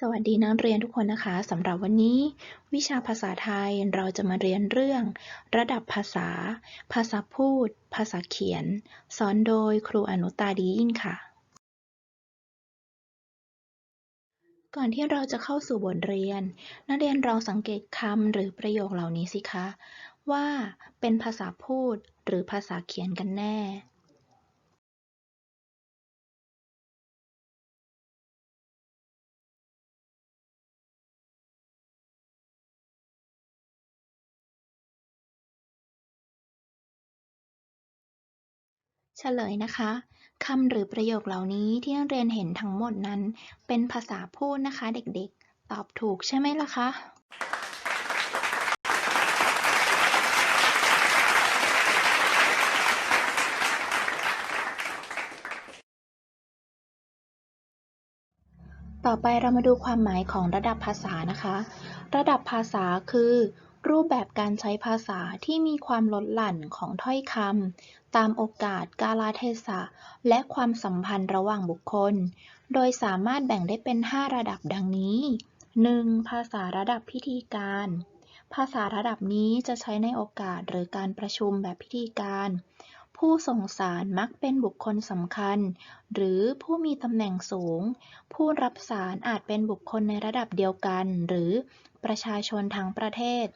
สวัสดีนักเรียนทุกคนนะคะสำหรับวันนี้ วิชาภาษาไทยเราจะมาเรียนเรื่อง ระดับภาษา ภาษาพูด ภาษาเขียน สอนโดยครูอนุตาดียิ่งค่ะ ก่อนที่เราจะเข้าสู่บทเรียน นักเรียนลองสังเกตคำหรือประโยคเหล่านี้สิคะ ว่าเป็นภาษาพูดหรือภาษาเขียนกันแน่ เฉลยนะคะคำหรือประโยคเหล่านี้ที่นักเรียนเห็นทั้งหมดนั้น เป็นภาษาพูดนะคะเด็กๆ ตอบถูกใช่ไหมล่ะคะ ต่อไปเรามาดูความหมายของระดับภาษานะคะ ระดับภาษาคือ รูปแบบการใช้ภาษาที่มีความลดหลั่นของถ้อยคำตามโอกาส กาลเทศะ และความสัมพันธ์ระหว่างบุคคล โดยสามารถแบ่งได้เป็น 5 ระดับดังนี้ 1. ภาษาระดับพิธีการ ภาษาระดับนี้จะใช้ในโอกาสหรือการประชุมแบบพิธีการ ผู้ส่งสารมักเป็นบุคคลสำคัญ หรือผู้มีตำแหน่งสูง ผู้รับสารอาจเป็นบุคคลในระดับเดียวกัน หรือประชาชนทั้งประเทศ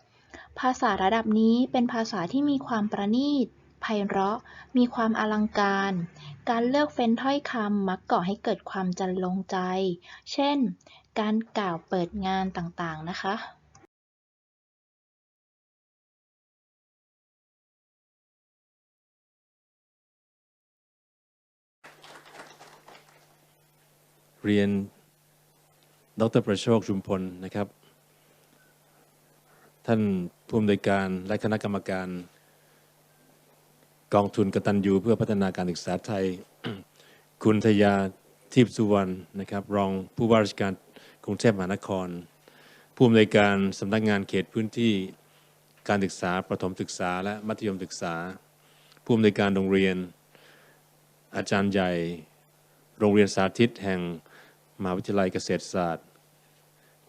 ภาษาระดับนี้เป็นภาษาที่มีความประณีต ไพเราะ มีความอลังการ การเลือกเฟ้นถ้อยคำมักก่อให้เกิดความจันลงใจ เช่น การกล่าวเปิดงานต่างๆ นะคะเรียนดรประโชคชุมพลนะครับ ท่านผู้อำนวยการและคณะกรรมการ กองทุนกตัญญูเพื่อพัฒนาการศึกษาไทย คุณทยาทิพสุวรรณนะครับ รองผู้ว่าราชการกรุงเทพมหานคร ผู้อำนวยการสำนักงานเขตพื้นที่การศึกษาประถมศึกษา และมัธยมศึกษา ผู้อำนวยการโรงเรียน อาจารย์ใหญ่ โรงเรียนสาธิตแห่งมหาวิทยาลัยเกษตรศาสตร์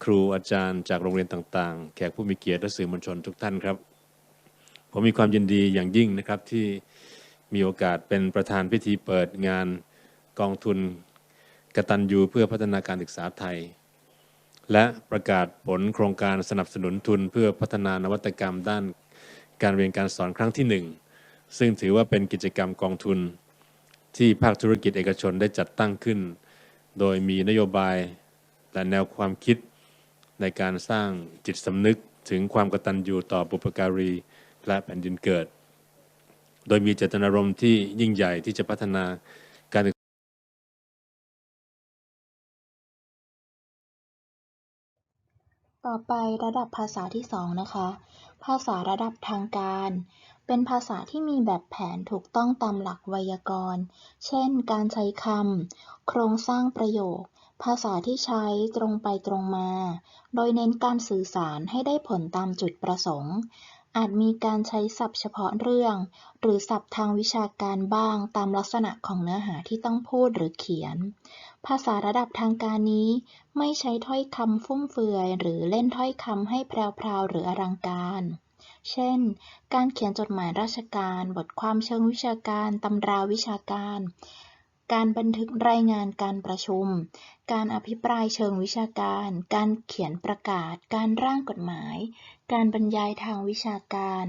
ครูอาจารย์จากโรงเรียนต่างๆ แขกผู้มีเกียรติและสื่อมวลชนทุกท่านครับ ผมมีความยินดีอย่างยิ่งนะครับที่มีโอกาสเป็นประธานพิธีเปิดงานกองทุนกตัญญูเพื่อพัฒนาการศึกษาไทย และประกาศผลโครงการสนับสนุนทุนเพื่อพัฒนานวัตกรรมด้านการเรียนการสอนครั้งที่หนึ่งซึ่งถือว่าเป็นกิจกรรมกองทุน ที่ภาคธุรกิจเอกชนได้จัดตั้งขึ้น โดยมีนโยบายและแนวความคิด ในการสร้างจิตสำนึกถึงความกตัญญูต่อบุพการีและแผ่นดินเกิด โดยมีเจตนารมณ์ที่ยิ่งใหญ่ที่จะพัฒนาการต่อไประดับภาษาที่ 2 นะคะ ภาษาระดับทางการ เป็นภาษาที่มีแบบแผนถูกต้องตามหลักไวยากรณ์ เช่น การใช้คำ โครงสร้างประโยค ภาษาที่ใช้ตรงไปตรงมา โดยเน้นการสื่อสารให้ได้ผลตามจุดประสงค์ อาจมีการใช้ศัพท์เฉพาะเรื่อง หรือศัพท์ทางวิชาการบ้างตามลักษณะของเนื้อหาที่ต้องพูดหรือเขียน ภาษาระดับทางการนี้ ไม่ใช้ถ้อยคำฟุ่มเฟือย หรือเล่นถ้อยคำให้แพรวๆหรืออลังการเช่น การเขียนจดหมายราชการ บทความเชิงวิชาการ ตำราวิชาการ การบันทึกรายงานการประชุม การอภิปรายเชิงวิชาการ การเขียนประกาศ การร่างกฎหมาย การบรรยายทางวิชาการ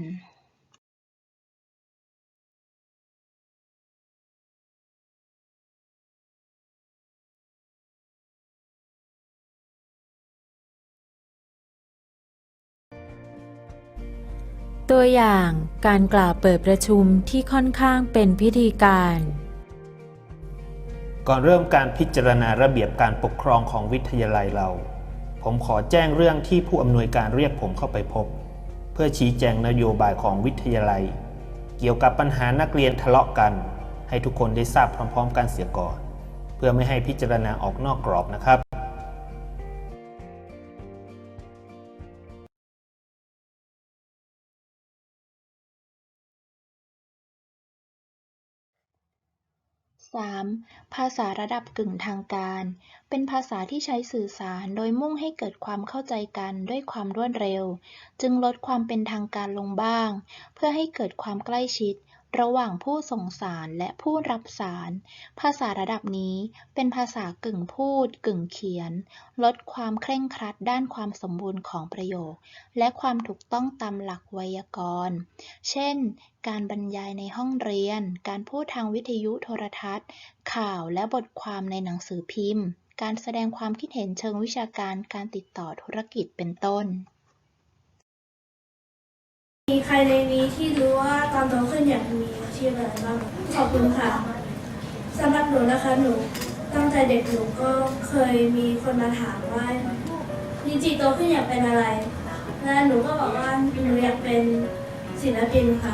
ตัวอย่างการกล่าวเปิดประชุมที่ค่อนข้างเป็นพิธีการ ก่อนเริ่มการพิจารณาระเบียบการปกครองของวิทยาลัยเรา ผมขอแจ้งเรื่องที่ผู้อำนวยการเรียกผมเข้าไปพบ เพื่อชี้แจงนโยบายของวิทยาลัย เกี่ยวกับปัญหานักเรียนทะเลาะกัน ให้ทุกคนได้ทราบพร้อม ๆ กันเสียก่อน เพื่อไม่ให้พิจารณาออกนอกกรอบนะครับ 3. ภาษาระดับกึ่งทางการ เป็นภาษาที่ใช้สื่อสารโดยมุ่งให้เกิดความเข้าใจกันด้วยความรวดเร็ว จึงลดความเป็นทางการลงบ้าง เพื่อให้เกิดความใกล้ชิด ระหว่างผู้ส่งสารและผู้รับสาร ภาษาระดับนี้เป็นภาษากึ่งพูด กึ่งเขียน ลดความเคร่งครัดด้านความสมบูรณ์ของประโยค และความถูกต้องตามหลักไวยากรณ์ เช่น การบรรยายในห้องเรียน การพูดทางวิทยุโทรทัศน์ ข่าวและบทความในหนังสือพิมพ์ การแสดงความคิดเห็นเชิงวิชาการ การติดต่อธุรกิจเป็นต้น มีใครในนี้ที่รู้ว่า อนโตขึ้นอยากมีอาชีพอะไรบ้างขอบคุณค่ะสำหรับหนูนะคะหนูตั้งแต่เด็กหนูก็เคยมีคนมาถามว่านิจิโตขึ้นอยากเป็นอะไรและหนูก็บอกว่าหนูอยากเป็นศิลปินค่ะ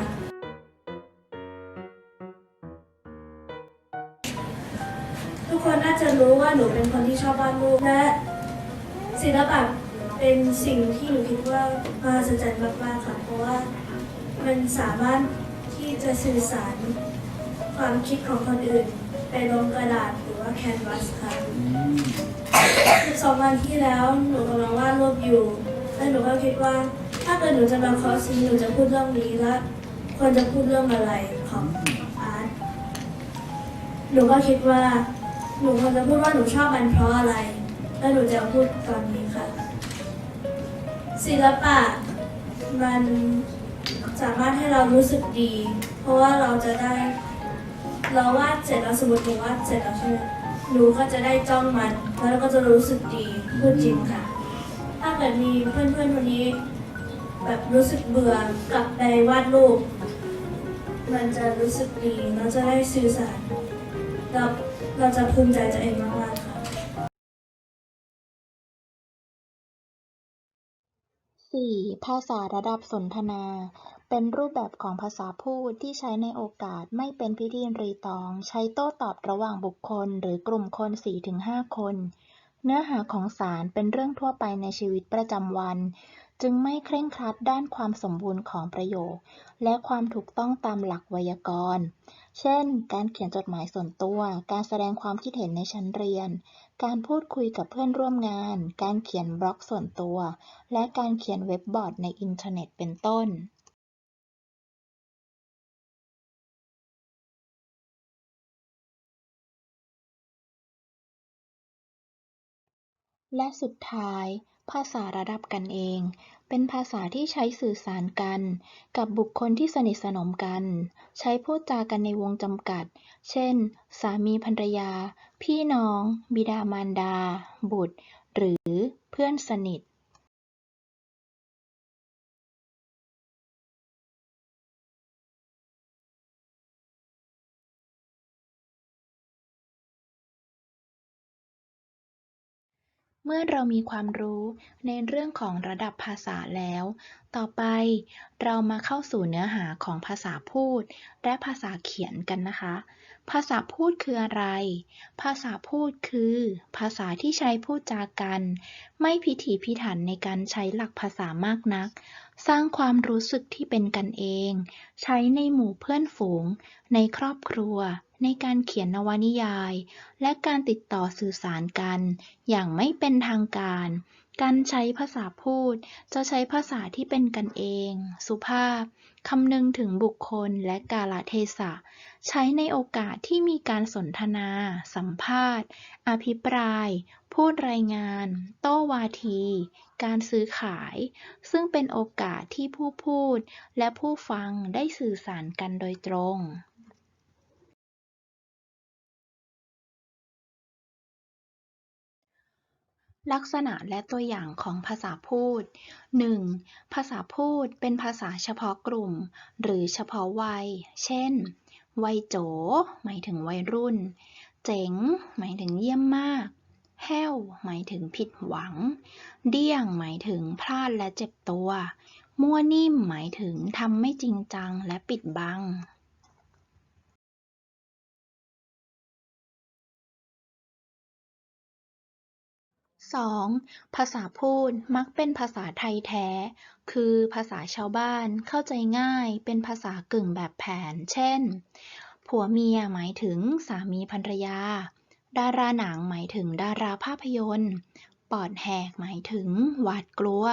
ทุกคนน่าจะรู้ว่าหนูเป็นคนที่ชอบวาดรูปและศิลปะเป็นสิ่งที่หนูคิดว่ามหัศจรรย์มากๆค่ะเพราะว่ามันสามารถ จะสื่อสารความคิดของคนอื่นไปลงกระดาษหรือว่าแคนวาสค่ะสองวันที่แล้วหนูกำลังวาดรูปอยู่และหนูก็คิดว่า ถ้าเกิดหนูจะมาคอร์สนี้หนูจะพูดเรื่องนี้และควรจะพูดเรื่องอะไรของอาร์ตหนูก็คิดว่าหนูควรจะพูดว่าหนูชอบมันเพราะอะไร แล้วหนูจะพูดตอนนี้ค่ะ ศิลปะมันสามารถให้เรารู้สึกดี เพราะว่าเราจะได้ เราวาดเสร็จแล้วสมมติหนูวาดเสร็จแล้วใช่ไหมหนูก็จะได้จ้องมัน แล้วเราก็จะรู้สึกดีพูดจริงค่ะ ถ้าเกิดมีเพื่อนๆคนนี้ แบบรู้สึกเบื่อกลับไปวาดรูป มันจะรู้สึกดีเราจะได้สื่อสารเราเราจะภูมิใจตัวเองมากๆค่ะ 4. ภาษาระดับสนทนา เป็นรูปแบบของภาษาพูดที่ใช้ในโอกาสไม่เป็นพิธีรีตอง ใช้โต้ตอบระหว่างบุคคลหรือกลุ่มคน 4-5 คน เนื้อหาของสารเป็นเรื่องทั่วไปในชีวิตประจำวัน จึงไม่เคร่งครัดด้านความสมบูรณ์ของประโยค และความถูกต้องตามหลักไวยากรณ์ เช่น การเขียนจดหมายส่วนตัว การแสดงความคิดเห็นในชั้นเรียน การพูดคุยกับเพื่อนร่วมงาน การเขียนบล็อกส่วนตัว และการเขียนเว็บบอร์ดในอินเทอร์เน็ตเป็นต้น และสุดท้าย ภาษาระดับกันเอง เป็นภาษาที่ใช้สื่อสารกัน กับบุคคลที่สนิทสนมกัน ใช้พูดจากันในวงจำกัด เช่น สามีภรรยา พี่น้อง บิดามารดา บุตร หรือเพื่อนสนิท เมื่อเรามีความรู้ในเรื่องของระดับภาษาแล้ว ต่อไปเรามาเข้าสู่เนื้อหาของภาษาพูด และภาษาเขียนกันนะคะ ภาษาพูดคืออะไร ภาษาพูดคือ ภาษาที่ใช้พูดจากัน ไม่พิถีพิถันในการใช้หลักภาษามากนัก สร้างความรู้สึกที่เป็นกันเอง ใช้ในหมู่เพื่อนฝูง ในครอบครัว ในการเขียนนวนิยาย และการติดต่อสื่อสารกัน อย่างไม่เป็นทางการ การใช้ภาษาพูด จะใช้ภาษาที่เป็นกันเอง สุภาพ คำนึงถึงบุคคลและกาลเทศะ ใช้ในโอกาสที่มีการสนทนา สัมภาษณ์ อภิปราย พูดรายงาน โต้วาที การซื้อขาย ซึ่งเป็นโอกาสที่ผู้พูดและผู้ฟังได้สื่อสารกันโดยตรง ลักษณะและตัวอย่างของภาษาพูด 1. ภาษาพูดเป็นภาษาเฉพาะกลุ่ม หรือเฉพาะวัย เช่น วัยโจ หมายถึงวัยรุ่น เจ๋ง หมายถึงเยี่ยมมาก แห้ว หมายถึงผิดหวัง เดี้ยง หมายถึงพลาดและเจ็บตัว มั่วนิ่ม หมายถึงทำไม่จริงจังและปิดบัง 2. ภาษาพูดมักเป็นภาษาไทยแท้ คือภาษาชาวบ้านเข้าใจง่าย เป็นภาษากึ่งแบบแผน เช่น ผัวเมียหมายถึงสามีภรรยา ดาราหนังหมายถึงดาราภาพยนตร์ปอดแหกหมายถึงหวาดกลัว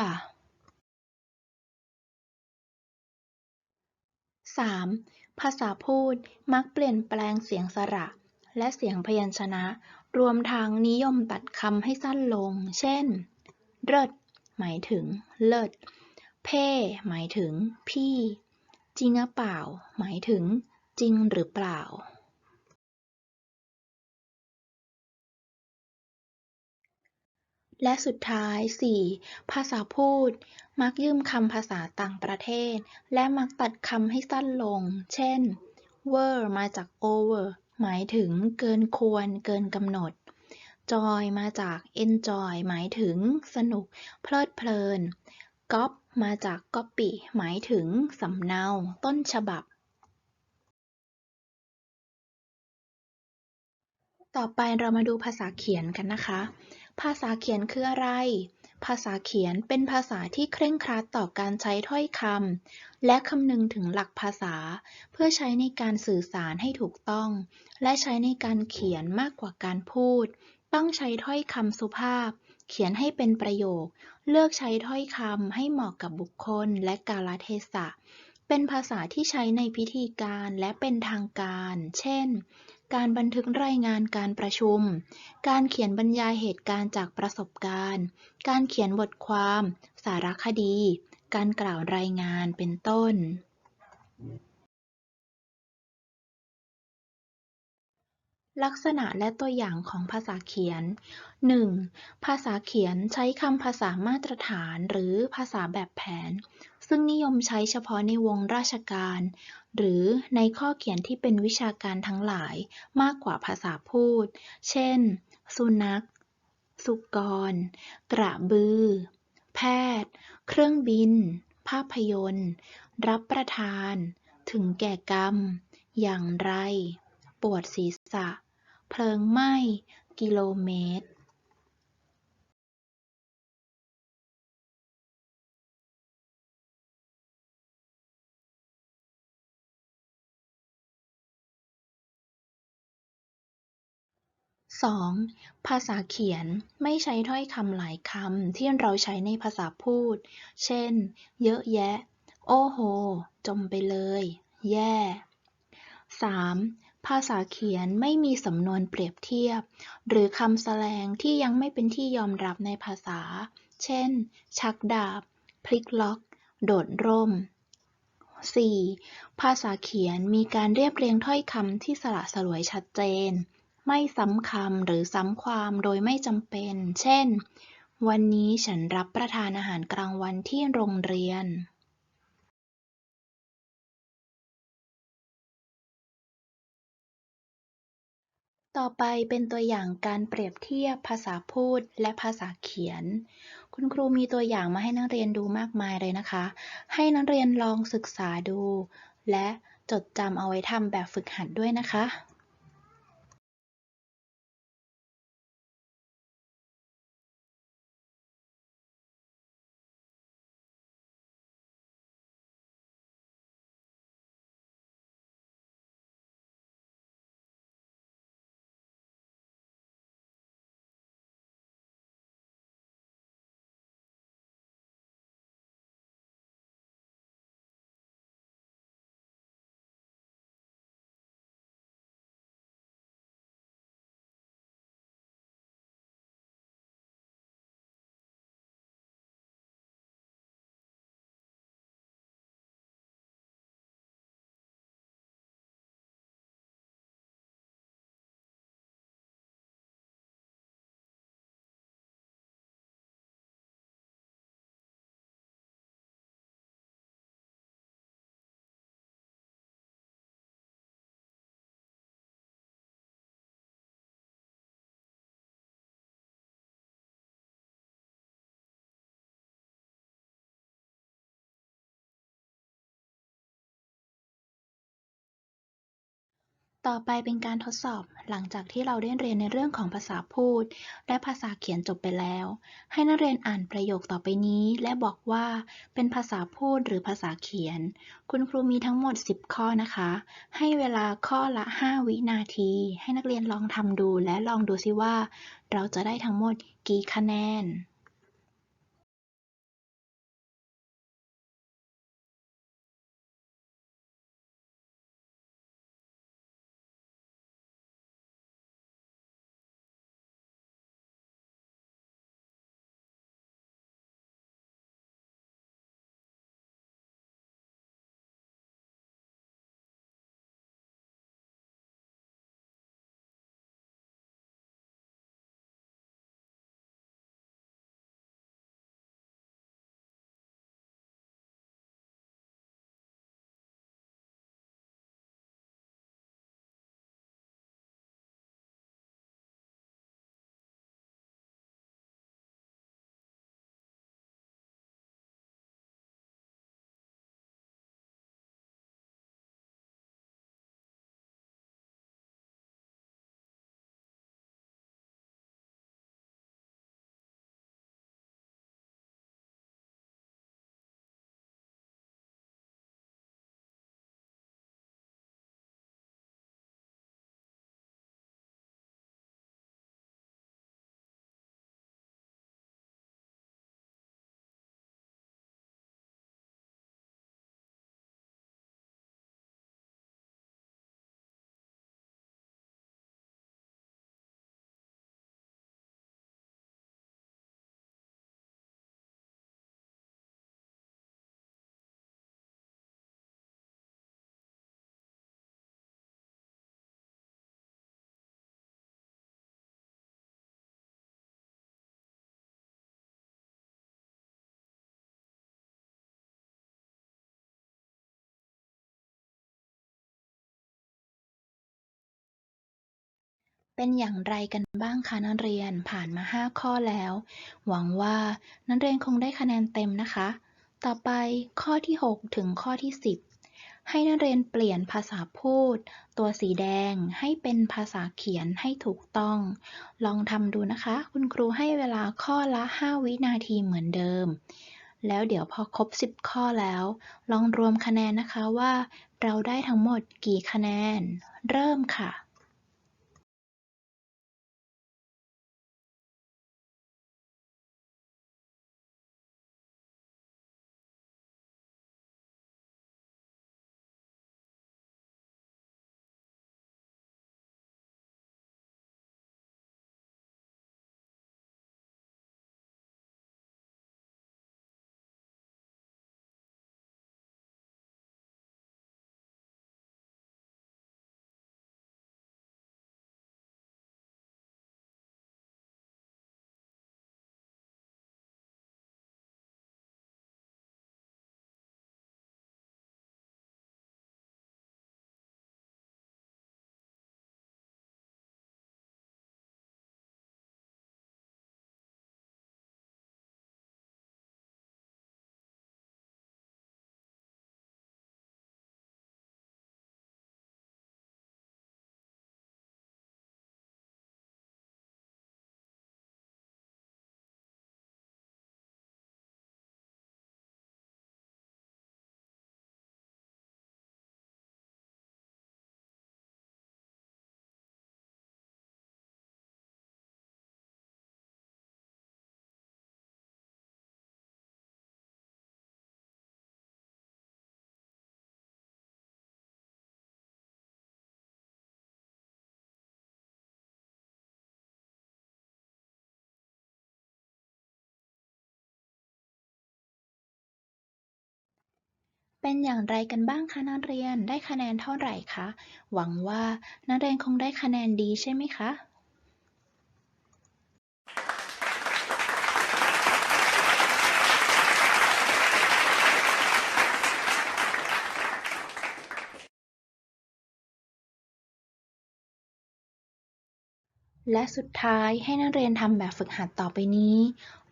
3. ภาษาพูดมักเปลี่ยนแปลงเสียงสระ และเสียงพยัญชนะ รวมทั้งนิยมตัดคำให้สั้นลง เช่น เลิศหมายถึงเลิศ เพ่ หมายถึง พี่ จริงอเปล่า หมายถึง จริงหรือเปล่า และสุดท้าย 4. ภาษาพูด มักยืมคำภาษาต่างประเทศ และมักตัดคำให้สั้นลง เช่น were มาจาก over หมายถึงเกินควรเกินกำหนด joy มาจาก enjoy หมายถึงสนุก เพลิดเพลินก๊อปมาจาก copy หมายถึงสำเนา ต้นฉบับ ต่อไปเรามาดูภาษาเขียนกันนะคะ ภาษาเขียนคืออะไร ภาษาเขียนเป็นภาษาที่เคร่งครัดต่อการใช้ถ้อยคำและคำนึงถึงหลักภาษา เพื่อใช้ในการสื่อสารให้ถูกต้อง และใช้ในการเขียนมากกว่าการพูด ต้องใช้ถ้อยคำสุภาพ เขียนให้เป็นประโยค เลือกใช้ถ้อยคำให้เหมาะกับบุคคลและกาลเทศะ เป็นภาษาที่ใช้ในพิธีการและเป็นทางการ เช่น การบันทึกรายงานการประชุม การเขียนบรรยายเหตุการณ์จากประสบการณ์ การเขียนบทความ สารคดี การกล่าวรายงานเป็นต้น ลักษณะและตัวอย่างของภาษาเขียน 1. ภาษาเขียนใช้คำภาษามาตรฐานหรือภาษาแบบแผน ซึ่งนิยมใช้เฉพาะในวงราชการ หรือในข้อเขียนที่เป็นวิชาการทั้งหลายมากกว่าภาษาพูด เช่น สุนัข สุกร กระบือ แพทย์ เครื่องบิน ภาพยนตร์ รับประทาน ถึงแก่กรรม อย่างไร ปวดศีรษะ เพลิงไหม้ กิโลเมตร 2. ภาษาเขียนไม่ใช้ถ้อยคำหลายคำที่เราใช้ในภาษาพูด เช่น เยอะแยะ โอ้โห จมไปเลย แย่ 3. ภาษาเขียนไม่มีสำนวนเปรียบเทียบ หรือคำแสลงที่ยังไม่เป็นที่ยอมรับในภาษา เช่น ชักดาบ พลิกล็อก โดดร่ม 4. ภาษาเขียนมีการเรียบเรียงถ้อยคำที่สละสลวยชัดเจน ไม่ซ้ำคำหรือซ้ำความโดยไม่จำเป็น เช่น วันนี้ฉันรับประทานอาหารกลางวันที่โรงเรียนต่อไปเป็นตัวอย่างการเปรียบเทียบภาษาพูดและภาษาเขียน คุณครูมีตัวอย่างมาให้นักเรียนดูมากมายเลยนะคะ ให้นักเรียนลองศึกษาดู และจดจำเอาไว้ทำแบบฝึกหัดด้วยนะคะ ต่อไปเป็นการทดสอบหลังจากที่เราได้เรียนในเรื่องของภาษาพูด และภาษาเขียนจบไปแล้ว ให้นักเรียนอ่านประโยคต่อไปนี้ และบอกว่าเป็นภาษาพูดหรือภาษาเขียน คุณครูมีทั้งหมด 10 ข้อนะคะ ให้เวลาข้อละ 5 วินาที ให้นักเรียนลองทำดูและลองดูซิว่า เราจะได้ทั้งหมดกี่คะแนน เป็นอย่างไรกันบ้างคะนักเรียนผ่านมา 5 ข้อแล้ว หวังว่านักเรียนคงได้คะแนนเต็มนะคะ ต่อไปข้อที่ 6 ถึงข้อที่ 10 ให้นักเรียนเปลี่ยนภาษาพูด ตัวสีแดงให้เป็นภาษาเขียนให้ถูกต้อง ลองทำดูนะคะ คุณครูให้เวลาข้อละ 5 วินาทีเหมือนเดิม แล้วเดี๋ยวพอครบ 10 ข้อแล้ว ลองรวมคะแนนนะคะว่า เราได้ทั้งหมดกี่คะแนน เริ่มค่ะ เป็นอย่างไรกันบ้างคะนักเรียน ได้คะแนนเท่าไหร่คะ หวังว่านักเรียนคงได้คะแนนดีใช่ไหมคะ และสุดท้ายให้นักเรียนทำแบบฝึกหัดต่อไปนี้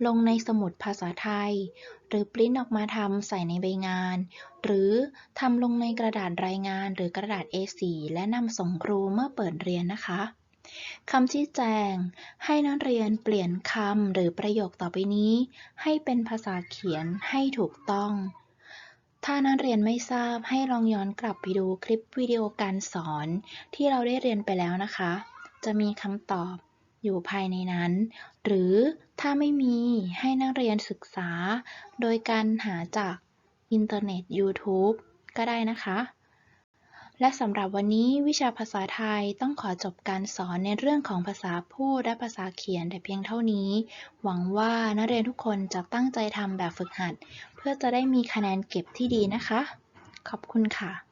ลงในสมุดภาษาไทย หรือปริ้นออกมาทำใส่ในใบงาน หรือทำลงในกระดาษรายงานหรือกระดาษ A4 และนำส่งครูเมื่อเปิดเรียนนะคะคำชี้แจง ให้นักเรียนเปลี่ยนคำหรือประโยคต่อไปนี้ ให้เป็นภาษาเขียนให้ถูกต้อง ถ้านักเรียนไม่ทราบให้ลองย้อนกลับไปดูคลิปวิดีโอการสอนที่เราได้เรียนไปแล้วนะคะ จะมีคำตอบอยู่ภายในนั้น หรือถ้าไม่มีให้นักเรียนศึกษา โดยการหาจากอินเทอร์เน็ต YouTube ก็ได้นะคะ และสำหรับวันนี้วิชาภาษาไทยต้องขอจบการสอนในเรื่องของภาษาพูดและภาษาเขียนแต่เพียงเท่านี้ หวังว่านักเรียนทุกคนจะตั้งใจทำแบบฝึกหัด เพื่อจะได้มีคะแนนเก็บที่ดีนะคะ ขอบคุณค่ะ